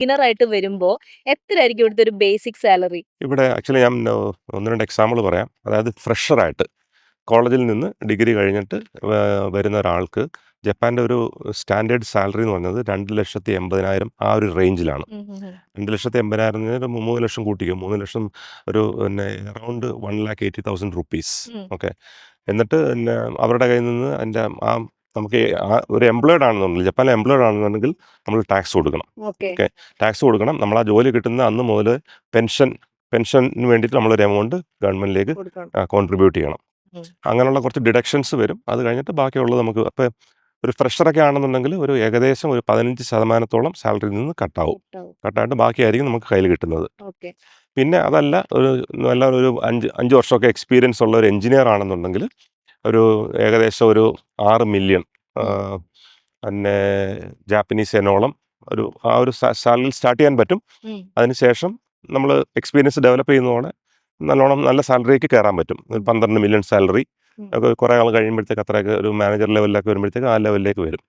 Beginner ആയിട്ട് എത്ര ആയിരിക്കും ഇവിടുത്തെ ഒരു ബേസിക് സാലറി ഇവിടെ ആക്ച്വലി ഞാൻ ഒന്ന് രണ്ട് എക്സാമ്പിൾ പറയാം. അതായത് ഫ്രഷറായിട്ട് കോളേജിൽ നിന്ന് ഡിഗ്രി കഴിഞ്ഞിട്ട് വരുന്ന ഒരാൾക്ക് ജപ്പാന്റെ ഒരു സ്റ്റാൻഡേർഡ് സാലറി എന്ന് പറയുന്നത് രണ്ട് ലക്ഷത്തി എൺപതിനായിരം ആ ഒരു റേഞ്ചിലാണ് രണ്ട് ലക്ഷത്തി എൺപതിനായിരം ഒരു മൂന്ന് ലക്ഷം കൂട്ടിക്കും. മൂന്ന് ലക്ഷം ഒരു പിന്നെ around one lakh eighty thousand rupees okay എന്നിട്ട് പിന്നെ അവരുടെ കയ്യിൽ നിന്ന് അതിന്റെ ആ നമുക്ക് ഒരു എംപ്ലോയിഡ് ആണെന്നുണ്ടെങ്കിൽ ജപ്പാനിലെ എംപ്ലോയിഡ് ആണെന്നുണ്ടെങ്കിൽ നമ്മൾ ടാക്സ് കൊടുക്കണം. ഓക്കെ. ടാക്സ് കൊടുക്കണം. നമ്മൾ ആ ജോലി കിട്ടുന്ന അന്ന് മുതൽ പെൻഷൻ പെൻഷന് വേണ്ടിയിട്ട് നമ്മളൊരു എമൗണ്ട് ഗവൺമെന്റിലേക്ക് കോൺട്രിബ്യൂട്ട് ചെയ്യണം. അങ്ങനെയുള്ള കുറച്ച് ഡിഡക്ഷൻസ് വരും. അത് കഴിഞ്ഞിട്ട് ബാക്കിയുള്ളത് നമുക്ക് അപ്പോൾ ഒരു ഫ്രഷറൊക്കെ ആണെന്നുണ്ടെങ്കിൽ ഒരു ഏകദേശം ഒരു പതിനഞ്ച് ശതമാനത്തോളം സാലറിയിൽ നിന്ന് കട്ടാവും കട്ടായിട്ട് ബാക്കിയായിരിക്കും നമുക്ക് കയ്യിൽ കിട്ടുന്നത്. പിന്നെ അതല്ല ഒരു നല്ല ഒരു അഞ്ച് അഞ്ച് വർഷമൊക്കെ എക്സ്പീരിയൻസ് ഉള്ള ഒരു എഞ്ചിനീയർ ആണെന്നുണ്ടെങ്കിൽ ഒരു ഏകദേശം ഒരു ആറ് മില്യൺ പിന്നെ ജാപ്പനീസ് എന്നോളം ഒരു ആ ഒരു സാലറിയിൽ സ്റ്റാർട്ട് ചെയ്യാൻ പറ്റും. അതിനുശേഷം നമ്മൾ എക്സ്പീരിയൻസ് ഡെവലപ്പ് ചെയ്യുന്നതോടെ നല്ലോണം നല്ല സാലറിക്ക് കയറാൻ പറ്റും. ഒരു പന്ത്രണ്ട് മില്യൺ സാലറി. ഒക്കെ കുറേ ആൾ കഴിയുമ്പോഴത്തേക്ക് അത്രയൊക്കെ ഒരു മാനേജർ ലെവലിലൊക്കെ വരുമ്പോഴത്തേക്ക് ആ ലെവലിലേക്ക് വരും.